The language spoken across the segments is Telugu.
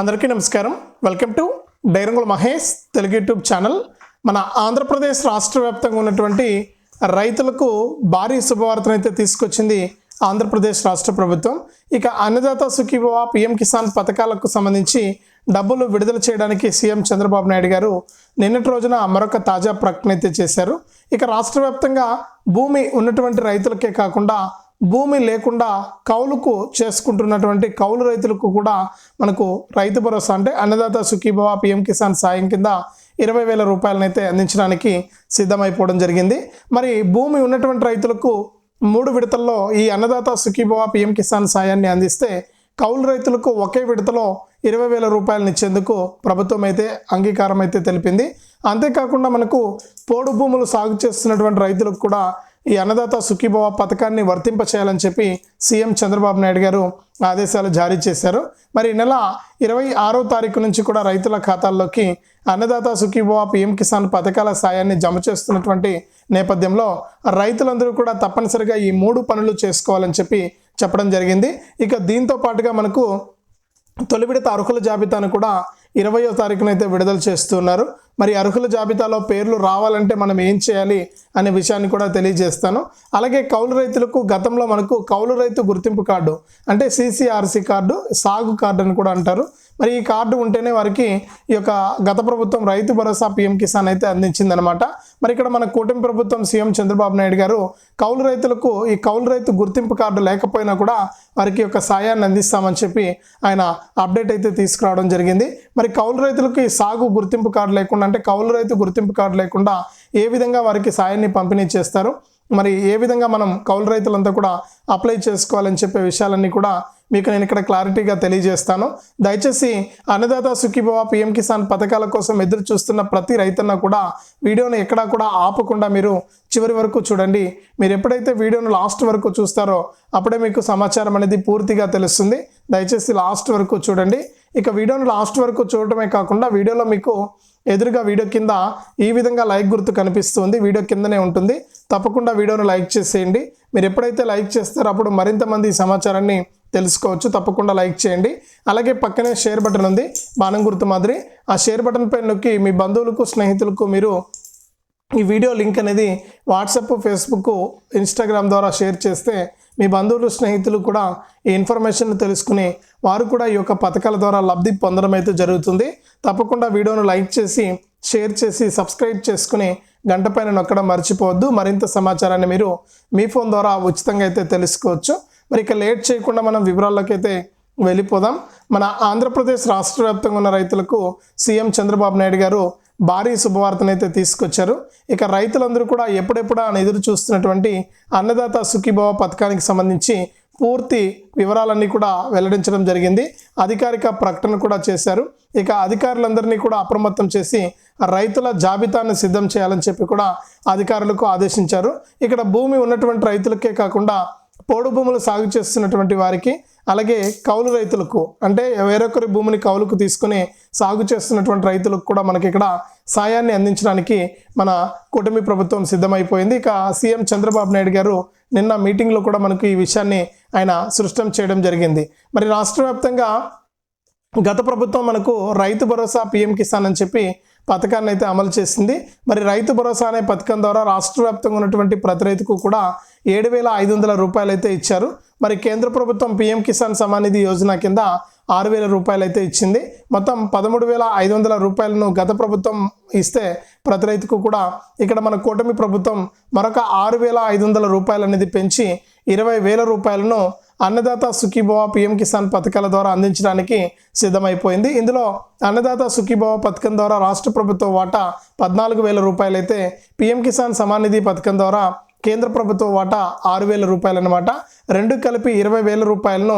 అందరికీ నమస్కారం. వెల్కమ్ టు డైరంగుల మహేష్ తెలుగు యూట్యూబ్ ఛానల్. మన ఆంధ్రప్రదేశ్ రాష్ట్ర వ్యాప్తంగా ఉన్నటువంటి రైతులకు భారీ శుభవార్తను అయితే తీసుకొచ్చింది ఆంధ్రప్రదేశ్ రాష్ట్ర ప్రభుత్వం. ఇక అన్నదాత సుఖీభవ పిఎం కిసాన్ పథకాలకు సంబంధించి డబ్బులు విడుదల చేయడానికి సీఎం చంద్రబాబు నాయుడు గారు నిన్నటి రోజున మరొక తాజా ప్రకటన అయితే చేశారు. ఇక రాష్ట్ర వ్యాప్తంగా భూమి ఉన్నటువంటి రైతులకే కాకుండా భూమి లేకుండా కౌలుకు చేసుకుంటున్నటువంటి కౌలు రైతులకు కూడా మనకు రైతు భరోసా అంటే అన్నదాత సుఖీభవ పిఎం కిసాన్ సాయం కింద ఇరవై వేల రూపాయలనైతే అందించడానికి సిద్ధమైపోవడం జరిగింది. మరి భూమి ఉన్నటువంటి రైతులకు మూడు విడతల్లో ఈ అన్నదాత సుఖీభవ పిఎం కిసాన్ సాయాన్ని అందిస్తే కౌలు రైతులకు ఒకే విడతలో ఇరవై వేల రూపాయలను ఇచ్చేందుకు ప్రభుత్వం అయితే అంగీకారం అయితే తెలిపింది. అంతేకాకుండా మనకు పోడు భూములు సాగు చేస్తున్నటువంటి రైతులకు కూడా ఈ అన్నదాత సుఖీభవ పథకాన్ని వర్తింప చేయాలని చెప్పి సీఎం చంద్రబాబు నాయుడు గారు ఆదేశాలు జారీ చేశారు. మరి ఈ నెల ఇరవై ఆరో తారీఖు నుంచి కూడా రైతుల ఖాతాల్లోకి అన్నదాత సుఖీభవ పిఎం కిసాన్ పథకాల సాయాన్ని జమ చేస్తున్నటువంటి నేపథ్యంలో రైతులందరూ కూడా తప్పనిసరిగా ఈ మూడు పనులు చేసుకోవాలని చెప్పి చెప్పడం జరిగింది. ఇక దీంతో పాటుగా మనకు తొలి విడత అర్హుల జాబితాను కూడా ఇరవయో తారీఖునైతే విడుదల చేస్తున్నారు. మరి అర్హుల జాబితాలో పేర్లు రావాలంటే మనం ఏం చేయాలి అనే విషయాన్ని కూడా తెలియజేస్తాను. అలాగే కౌలు రైతులకు గతంలో మనకు కౌలు రైతు గుర్తింపు కార్డు అంటే సిసిఆర్సీ కార్డు సాగు కార్డు అని కూడా అంటారు. మరి ఈ కార్డు ఉంటేనే వారికి ఈ యొక్క గత ప్రభుత్వం రైతు భరోసా పిఎం కిసాన్ అయితే అందించిందనమాట. మరి ఇక్కడ మన కూటమి ప్రభుత్వం సీఎం చంద్రబాబు నాయుడు గారు కౌలు రైతులకు ఈ కౌలు రైతు గుర్తింపు కార్డు లేకపోయినా కూడా వారికి యొక్క సాయాన్ని అందిస్తామని చెప్పి ఆయన అప్డేట్ అయితే తీసుకురావడం జరిగింది. మరి కౌలు రైతులకు ఈ సాగు గుర్తింపు కార్డు లేకుండా అంటే కౌలు రైతు గుర్తింపు కార్డు లేకుండా ఏ విధంగా వారికి సాయాన్ని పంపిణీ చేస్తారు? మరి ఏ విధంగా మనం కౌలు రైతులంతా కూడా అప్లై చేసుకోవాలని చెప్పే విషయాలన్నీ కూడా మీకు నేను ఇక్కడ క్లారిటీగా తెలియజేస్తాను. దయచేసి అన్నదాత సుఖీభవ పిఎం కిసాన్ పథకాల కోసం ఎదురు చూస్తున్న ప్రతి రైతన్న కూడా వీడియోను ఎక్కడా కూడా ఆపకుండా మీరు చివరి వరకు చూడండి. మీరు ఎప్పుడైతే వీడియోను లాస్ట్ వరకు చూస్తారో అప్పుడే మీకు సమాచారం అనేది పూర్తిగా తెలుస్తుంది. దయచేసి లాస్ట్ వరకు చూడండి. ఇక వీడియోను లాస్ట్ వరకు చూడటమే కాకుండా వీడియోలో మీకు ఎదురుగా వీడియో కింద ఈ విధంగా లైక్ గుర్తు కనిపిస్తుంది. వీడియో కిందనే ఉంటుంది. తప్పకుండా వీడియోను లైక్ చేసేయండి. మీరు ఎప్పుడైతే లైక్ చేస్తారో అప్పుడు మరింత మంది ఈ సమాచారాన్ని తెలుసుకోవచ్చు. తప్పకుండా లైక్ చేయండి. అలాగే పక్కనే షేర్ బటన్ ఉంది. బాణం గుర్తు మాదిరి. ఆ షేర్ బటన్ పై నొక్కి మీ బంధువులకు స్నేహితులకు మీరు ఈ వీడియో లింక్ అనేది వాట్సాప్ ఫేస్బుక్ ఇన్స్టాగ్రామ్ ద్వారా షేర్ చేస్తే మీ బంధువులు స్నేహితులు కూడా ఈ ఇన్ఫర్మేషన్ తెలుసుకుని వారు కూడా ఈ యొక్క పథకాల ద్వారా లబ్ధి పొందడం అయితే జరుగుతుంది. తప్పకుండా వీడియోను లైక్ చేసి షేర్ చేసి సబ్స్క్రైబ్ చేసుకుని గంట పైన నొక్కడం మర్చిపోవద్దు. మరింత సమాచారాన్ని మీరు మీ ఫోన్ ద్వారా ఉచితంగా అయితే తెలుసుకోవచ్చు. మరి ఇక లేట్ చేయకుండా మనం వివరాల్లోకి అయితే వెళ్ళిపోదాం. మన ఆంధ్రప్రదేశ్ రాష్ట్ర వ్యాప్తంగా ఉన్న రైతులకు సీఎం చంద్రబాబు నాయుడు గారు భారీ శుభవార్తనైతే తీసుకొచ్చారు. ఇక రైతులందరూ కూడా ఎప్పుడెప్పుడా అని ఎదురు చూస్తున్నటువంటి అన్నదాత సుఖీభవ పథకానికి సంబంధించి పూర్తి వివరాలన్నీ కూడా వెల్లడించడం జరిగింది. అధికారిక ప్రకటన కూడా చేశారు. ఇక అధికారులందరినీ కూడా అప్రమత్తం చేసి రైతుల జాబితాను సిద్ధం చేయాలని చెప్పి కూడా అధికారులకు ఆదేశించారు. ఇక్కడ భూమి ఉన్నటువంటి రైతులకే కాకుండా పోడు భూములు సాగు చేస్తున్నటువంటి వారికి అలాగే కౌలు రైతులకు అంటే వేరొకరి భూమిని కౌలుకు తీసుకుని సాగు చేస్తున్నటువంటి రైతులకు కూడా మనకి ఇక్కడ సాయాన్ని అందించడానికి మన కూటమి ప్రభుత్వం సిద్ధమైపోయింది. ఇక సీఎం చంద్రబాబు నాయుడు గారు నిన్న మీటింగ్లో కూడా మనకు ఈ విషయాన్ని ఆయన సృష్టం చేయడం జరిగింది. మరి రాష్ట్ర వ్యాప్తంగా గత ప్రభుత్వం మనకు రైతు భరోసా పిఎం కిసాన్ అని చెప్పి పథకాన్ని అయితే అమలు చేసింది. మరి రైతు భరోసా అనే పథకం ద్వారా రాష్ట్ర వ్యాప్తంగా ఉన్నటువంటి ప్రతి రైతుకు కూడా ఏడు వేల ఐదు వందల రూపాయలు అయితే ఇచ్చారు. మరి కేంద్ర ప్రభుత్వం పిఎం కిసాన్ సమానిధి యోజన కింద ఆరు వేల రూపాయలు అయితే ఇచ్చింది. మొత్తం పదమూడు వేల ఐదు వందల రూపాయలను గత ప్రభుత్వం ఇస్తే ప్రతి రైతుకు కూడా ఇక్కడ మన కూటమి ప్రభుత్వం మరొక ఆరు వేల ఐదు వందల రూపాయలు అనేది పెంచి ఇరవై వేల రూపాయలను అన్నదాత సుఖీభవ పిఎం కిసాన్ పథకాల ద్వారా అందించడానికి సిద్ధమైపోయింది. ఇందులో అన్నదాత సుఖీభవ పథకం ద్వారా రాష్ట్ర ప్రభుత్వ వాటా పద్నాలుగు వేల రూపాయలు అయితే పిఎం కిసాన్ సమానిధి పథకం ద్వారా కేంద్ర ప్రభుత్వ వాటా ఆరు వేల రూపాయలు అనమాట రెండు కలిపి ఇరవై వేల రూపాయలను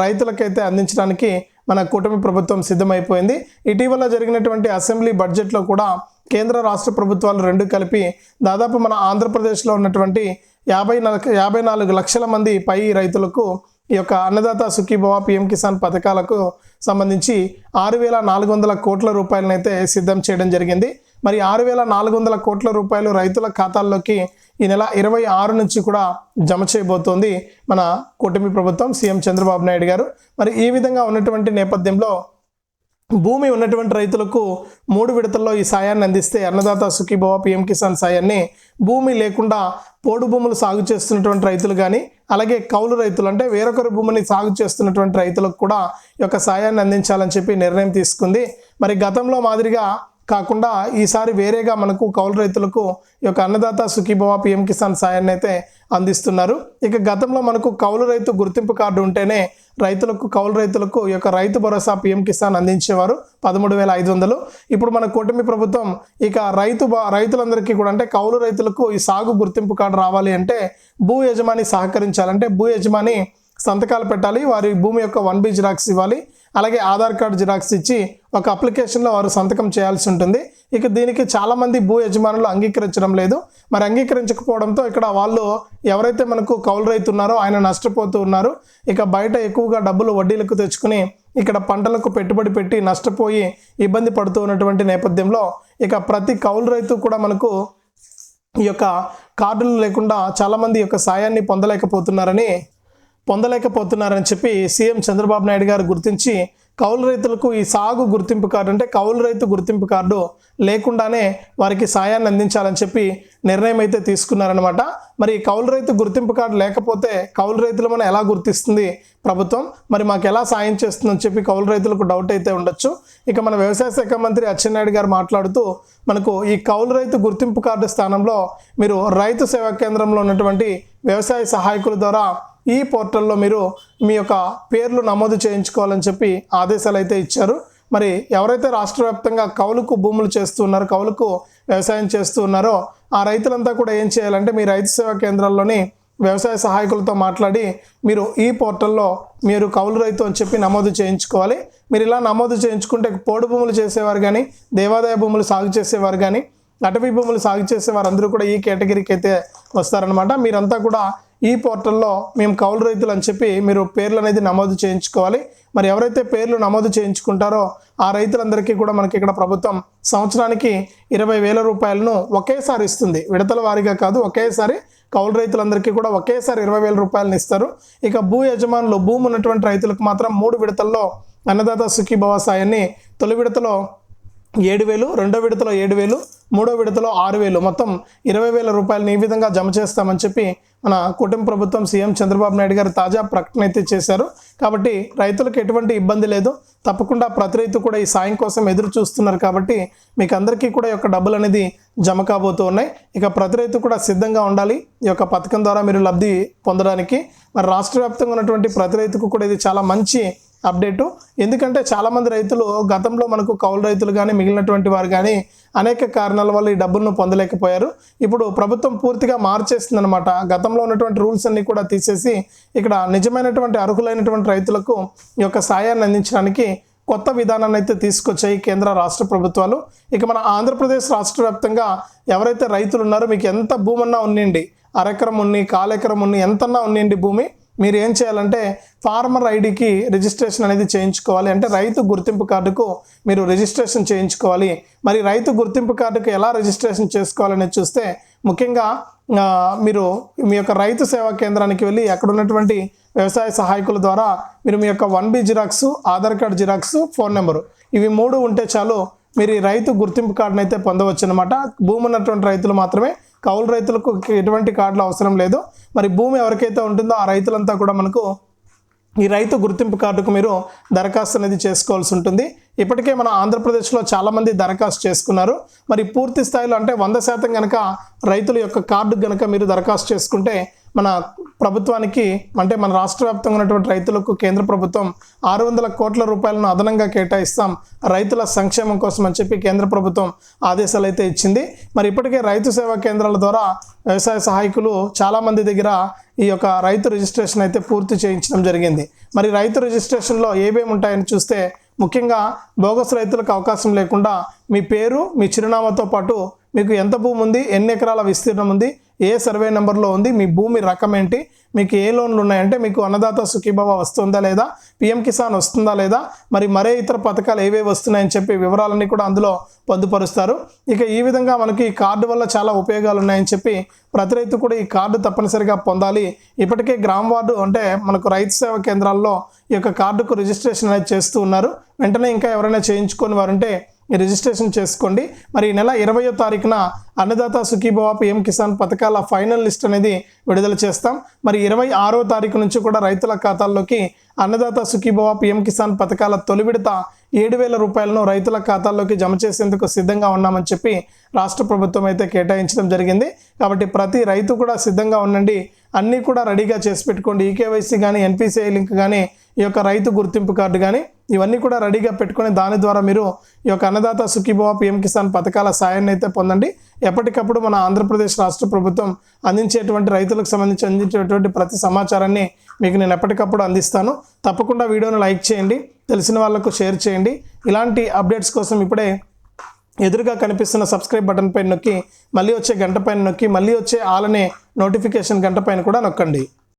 రైతులకైతే అందించడానికి మన కూటమి ప్రభుత్వం సిద్ధమైపోయింది. ఇటీవల జరిగినటువంటి అసెంబ్లీ బడ్జెట్లో కూడా కేంద్ర రాష్ట్ర ప్రభుత్వాలు రెండు కలిపి దాదాపు మన ఆంధ్రప్రదేశ్లో ఉన్నటువంటి యాభై నాలుగు యాభై నాలుగు లక్షల మంది పై రైతులకు ఈ యొక్క అన్నదాత సుఖీభవ పిఎం కిసాన్ పథకాలకు సంబంధించి ఆరు వేల నాలుగు వందల కోట్ల రూపాయలనైతే సిద్ధం చేయడం జరిగింది. మరి ఆరు వేల నాలుగు వందల కోట్ల రూపాయలు రైతుల ఖాతాల్లోకి ఈ నెల ఇరవై ఆరు నుంచి కూడా జమ చేయబోతోంది మన కూటమి ప్రభుత్వం సీఎం చంద్రబాబు నాయుడు గారు. మరి ఈ విధంగా ఉన్నటువంటి నేపథ్యంలో భూమి ఉన్నటువంటి రైతులకు మూడు విడతల్లో ఈ సాయాన్ని అందిస్తే అన్నదాత సుఖీభవ పిఎం కిసాన్ సాయాన్ని భూమి లేకుండా పోడు భూములు సాగు చేస్తున్నటువంటి రైతులు కానీ అలాగే కౌలు రైతులు అంటే వేరొకరి భూమిని సాగు చేస్తున్నటువంటి రైతులకు కూడా ఈ యొక్క సాయాన్ని అందించాలని చెప్పి నిర్ణయం తీసుకుంది. మరి గతంలో మాదిరిగా కాకుండా ఈసారి వేరేగా మనకు కౌలు రైతులకు ఈ యొక్క అన్నదాత సుఖీభవ పిఎం కిసాన్ సాయాన్ని అయితే అందిస్తున్నారు. ఇక గతంలో మనకు కౌలు రైతు గుర్తింపు కార్డు ఉంటేనే రైతులకు కౌలు రైతులకు ఈ యొక్క రైతు భరోసా పిఎం కిసాన్ అందించేవారు పదమూడు వేల ఐదు వందలు. ఇప్పుడు మన కూటమి ప్రభుత్వం ఇక రైతు బ- రైతులందరికీ కూడా అంటే కౌలు రైతులకు ఈ సాగు గుర్తింపు కార్డు రావాలి అంటే భూ యజమాని సహకరించాలంటే భూ యజమాని సంతకాలు పెట్టాలి వారి భూమి యొక్క వన్ బీ జిరాక్స్ ఇవ్వాలి. అలాగే ఆధార్ కార్డు జిరాక్స్ ఇచ్చి ఒక అప్లికేషన్లో వారు సంతకం చేయాల్సి ఉంటుంది. ఇక దీనికి చాలామంది భూ యజమానులు అంగీకరించడం లేదు. మరి అంగీకరించకపోవడంతో ఇక్కడ వాళ్ళు ఎవరైతే మనకు కౌలు రైతు ఉన్నారో ఆయన నష్టపోతూ ఉన్నారు. ఇక బయట ఎక్కువగా డబ్బులు వడ్డీలకు తెచ్చుకుని ఇక్కడ పంటలకు పెట్టుబడి పెట్టి నష్టపోయి ఇబ్బంది పడుతూ ఉన్నటువంటి నేపథ్యంలో ఇక ప్రతి కౌలు రైతు కూడా మనకు ఈ యొక్క కార్డులు లేకుండా చాలామంది యొక్క సాయాన్ని పొందలేకపోతున్నారని పొందలేకపోతున్నారని చెప్పి సీఎం చంద్రబాబు నాయుడు గారు గుర్తించి కౌలు రైతులకు ఈ సాగు గుర్తింపు కార్డు అంటే కౌలు రైతు గుర్తింపు కార్డు లేకుండానే వారికి సాయాన్ని అందించాలని చెప్పి నిర్ణయం అయితే తీసుకున్నారనమాట మరి కౌలు రైతు గుర్తింపు కార్డు లేకపోతే కౌలు రైతులు మనం ఎలా గుర్తిస్తుంది ప్రభుత్వం? మరి మాకు ఎలా సాయం చేస్తుందని చెప్పి కౌలు రైతులకు డౌట్ అయితే ఉండొచ్చు. ఇక మన వ్యవసాయ శాఖ మంత్రి అచ్చెన్నాయుడు గారు మాట్లాడుతూ మనకు ఈ కౌలు రైతు గుర్తింపు కార్డు స్థానంలో మీరు రైతు సేవా కేంద్రంలో ఉన్నటువంటి వ్యవసాయ సహాయకుల ద్వారా ఈ పోర్టల్లో మీరు మీ యొక్క పేర్లు నమోదు చేయించుకోవాలని చెప్పి ఆదేశాలు అయితే ఇచ్చారు. మరి ఎవరైతే రాష్ట్ర వ్యాప్తంగా కౌలుకు భూములు చేస్తున్నారో కౌలుకు వ్యవసాయం చేస్తూ ఉన్నారో ఆ రైతులంతా కూడా ఏం చేయాలంటే మీ రైతు సేవా కేంద్రాల్లోని వ్యవసాయ సహాయకులతో మాట్లాడి మీరు ఈ పోర్టల్లో మీరు కౌలు రైతు అని చెప్పి నమోదు చేయించుకోవాలి. మీరు ఇలా నమోదు చేయించుకుంటే పోడు భూములు చేసేవారు కానీ దేవాదాయ భూములు సాగు చేసేవారు కానీ అటవీ భూములు సాగు చేసే వారందరూ కూడా ఈ కేటగిరీకి అయితే వస్తారనమాట మీరంతా కూడా ఈ పోర్టల్లో మేము కౌలు రైతులు అని చెప్పి మీరు పేర్లు అనేది నమోదు చేయించుకోవాలి. మరి ఎవరైతే పేర్లు నమోదు చేయించుకుంటారో ఆ రైతులందరికీ కూడా మనకి ఇక్కడ ప్రభుత్వం సంవత్సరానికి ఇరవై వేల రూపాయలను ఒకేసారి ఇస్తుంది. విడతల వారీగా కాదు ఒకేసారి కౌలు రైతులందరికీ కూడా ఒకేసారి ఇరవై వేల రూపాయలను ఇస్తారు. ఇక భూ యజమానులు భూమి ఉన్నటువంటి రైతులకు మాత్రం మూడు విడతల్లో అన్నదాత సుఖీభవ సాయాన్ని తొలి విడతలో ఏడు వేలు రెండో విడతలో ఏడు వేలు మూడో విడతలో ఆరు వేలు. మొత్తం ఇరవై వేల రూపాయలను ఈ విధంగా జమ చేస్తామని చెప్పి మన కుటుంబ ప్రభుత్వం సీఎం చంద్రబాబు నాయుడు గారు తాజా ప్రకటన అయితే చేశారు. కాబట్టి రైతులకు ఎటువంటి ఇబ్బంది లేదు. తప్పకుండా ప్రతి రైతు కూడా ఈ సాయం కోసం ఎదురు చూస్తున్నారు కాబట్టి మీకు అందరికీ కూడా ఈ యొక్క డబ్బులు అనేది జమ కాబోతూ ఉన్నాయి. ఇక ప్రతి రైతు కూడా సిద్ధంగా ఉండాలి. ఈ యొక్క పథకం ద్వారా మీరు లబ్ధి పొందడానికి. మరి రాష్ట్ర వ్యాప్తంగా ఉన్నటువంటి ప్రతి రైతుకు కూడా ఇది చాలా మంచి అప్డేటు. ఎందుకంటే చాలామంది రైతులు గతంలో మనకు కౌలు రైతులు కానీ మిగిలినటువంటి వారు కానీ అనేక కారణాల వల్ల ఈ డబ్బులను పొందలేకపోయారు. ఇప్పుడు ప్రభుత్వం పూర్తిగా మార్చేస్తుందనమాట గతంలో ఉన్నటువంటి రూల్స్ అన్నీ కూడా తీసేసి ఇక్కడ నిజమైనటువంటి అర్హులైనటువంటి రైతులకు ఈ యొక్క సాయాన్ని అందించడానికి కొత్త విధానాన్ని అయితే తీసుకొచ్చాయి కేంద్ర రాష్ట్ర ప్రభుత్వాలు. ఇక మన ఆంధ్రప్రదేశ్ రాష్ట్ర వ్యాప్తంగా ఎవరైతే రైతులు ఉన్నారో మీకు ఎంత భూమన్నా ఉన్నిండి అరెకరం ఉన్ని కాలెకరం ఉన్ని ఎంతన్నా ఉన్నిండి భూమి. మీరు ఏం చేయాలంటే ఫార్మర్ ఐడికి రిజిస్ట్రేషన్ అనేది చేయించుకోవాలి. అంటే రైతు గుర్తింపు కార్డుకు మీరు రిజిస్ట్రేషన్ చేయించుకోవాలి. మరి రైతు గుర్తింపు కార్డుకు ఎలా రిజిస్ట్రేషన్ చేసుకోవాలని చూస్తే ముఖ్యంగా మీరు మీ యొక్క రైతు సేవా కేంద్రానికి వెళ్ళి అక్కడ ఉన్నటువంటి వ్యవసాయ సహాయకుల ద్వారా మీరు మీ యొక్క one B xerox Aadhaar card xerox phone number ఇవి మూడు ఉంటే చాలు మీరు ఈ రైతు గుర్తింపు కార్డునైతే పొందవచ్చు అనమాట భూమి ఉన్నటువంటి రైతులు మాత్రమే కౌలు రైతులకు ఎటువంటి కార్డులు అవసరం లేదు. మరి భూమి ఎవరికైతే ఉంటుందో ఆ రైతులంతా కూడా మనకు ఈ రైతు గుర్తింపు కార్డుకు మీరు దరఖాస్తు అనేది చేసుకోవాల్సి ఉంటుంది. ఇప్పటికే మన ఆంధ్రప్రదేశ్లో చాలామంది దరఖాస్తు చేసుకున్నారు. మరి పూర్తి స్థాయిలో అంటే వంద శాతం కనుక రైతుల యొక్క కార్డు కనుక మీరు దరఖాస్తు చేసుకుంటే మన ప్రభుత్వానికి అంటే మన రాష్ట్ర వ్యాప్తంగా ఉన్నటువంటి రైతులకు కేంద్ర ప్రభుత్వం ఆరు వందల కోట్ల రూపాయలను అదనంగా కేటాయిస్తాం రైతుల సంక్షేమం కోసం అని చెప్పి కేంద్ర ప్రభుత్వం ఆదేశాలు అయితే ఇచ్చింది. మరి ఇప్పటికే రైతు సేవా కేంద్రాల ద్వారా వ్యవసాయ సహాయకులు చాలామంది దగ్గర ఈ యొక్క రైతు రిజిస్ట్రేషన్ అయితే పూర్తి చేయించడం జరిగింది. మరి రైతు రిజిస్ట్రేషన్లో ఏమేమి ఉంటాయని చూస్తే ముఖ్యంగా బోగస్ రైతులకు అవకాశం లేకుండా మీ పేరు మీ చిరునామాతో పాటు మీకు ఎంత భూమి ఉంది ఎన్ని ఎకరాల విస్తీర్ణం ఉంది ఏ సర్వే నెంబర్లో ఉంది మీ భూమి రకం ఏంటి మీకు ఏ లోన్లు ఉన్నాయంటే మీకు అన్నదాత సుఖీభావ వస్తుందా లేదా పిఎం కిసాన్ వస్తుందా లేదా మరి మరే ఇతర పథకాలు ఏవేవి వస్తున్నాయని చెప్పి వివరాలన్నీ కూడా అందులో పొందుపరుస్తారు. ఇక ఈ విధంగా మనకి ఈ కార్డు వల్ల చాలా ఉపయోగాలు ఉన్నాయని చెప్పి ప్రతి రైతు కూడా ఈ కార్డు తప్పనిసరిగా పొందాలి. ఇప్పటికే గ్రామ వార్డు అంటే మనకు రైతు సేవా కేంద్రాల్లో ఈ యొక్క కార్డుకు రిజిస్ట్రేషన్ అనేది చేస్తూ ఉన్నారు. వెంటనే ఇంకా ఎవరైనా చేయించుకొని వారుంటే రిజిస్ట్రేషన్ చేసుకోండి. మరి ఈ నెల ఇరవయో తారీఖున అన్నదాత సుఖీభవ పిఎం కిసాన్ పథకాల ఫైనల్ లిస్ట్ అనేది విడుదల చేస్తాం. మరి ఇరవై ఆరో తారీఖు నుంచి కూడా రైతుల ఖాతాల్లోకి అన్నదాత సుఖీభవ పిఎం కిసాన్ పథకాల తొలి విడత ఏడు వేల రూపాయలను రైతుల ఖాతాల్లోకి జమ చేసేందుకు సిద్ధంగా ఉన్నామని చెప్పి రాష్ట్ర ప్రభుత్వం అయితే కేటాయించడం జరిగింది. కాబట్టి ప్రతి రైతు కూడా సిద్ధంగా ఉండండి. అన్నీ కూడా రెడీగా చేసి పెట్టుకోండి. ఈకేవైసీ కానీ ఎన్పిసిఐ లింక్ కానీ ఈ యొక్క రైతు గుర్తింపు కార్డు కానీ ఇవన్నీ కూడా రెడీగా పెట్టుకొని దాని ద్వారా మీరు ఈ యొక్క అన్నదాత సుఖీభవ పిఎం కిసాన్ పథకాల సాయాన్ని అయితే పొందండి. ఎప్పటికప్పుడు మన ఆంధ్రప్రదేశ్ రాష్ట్ర ప్రభుత్వం అందించేటువంటి రైతులకు సంబంధించి అందించేటువంటి ప్రతి సమాచారాన్ని మీకు నేను ఎప్పటికప్పుడు అందిస్తాను. తప్పకుండా వీడియోను లైక్ చేయండి తెలిసిన వాళ్ళకు షేర్ చేయండి. ఇలాంటి అప్డేట్స్ కోసం ఇప్పుడే ఎదురుగా కనిపిస్తున్న సబ్స్క్రైబ్ బటన్ పైన నొక్కి మళ్ళీ వచ్చే గంట పైన నొక్కి మళ్ళీ వచ్చే ఆలనే నోటిఫికేషన్ గంట పైన కూడా నొక్కండి.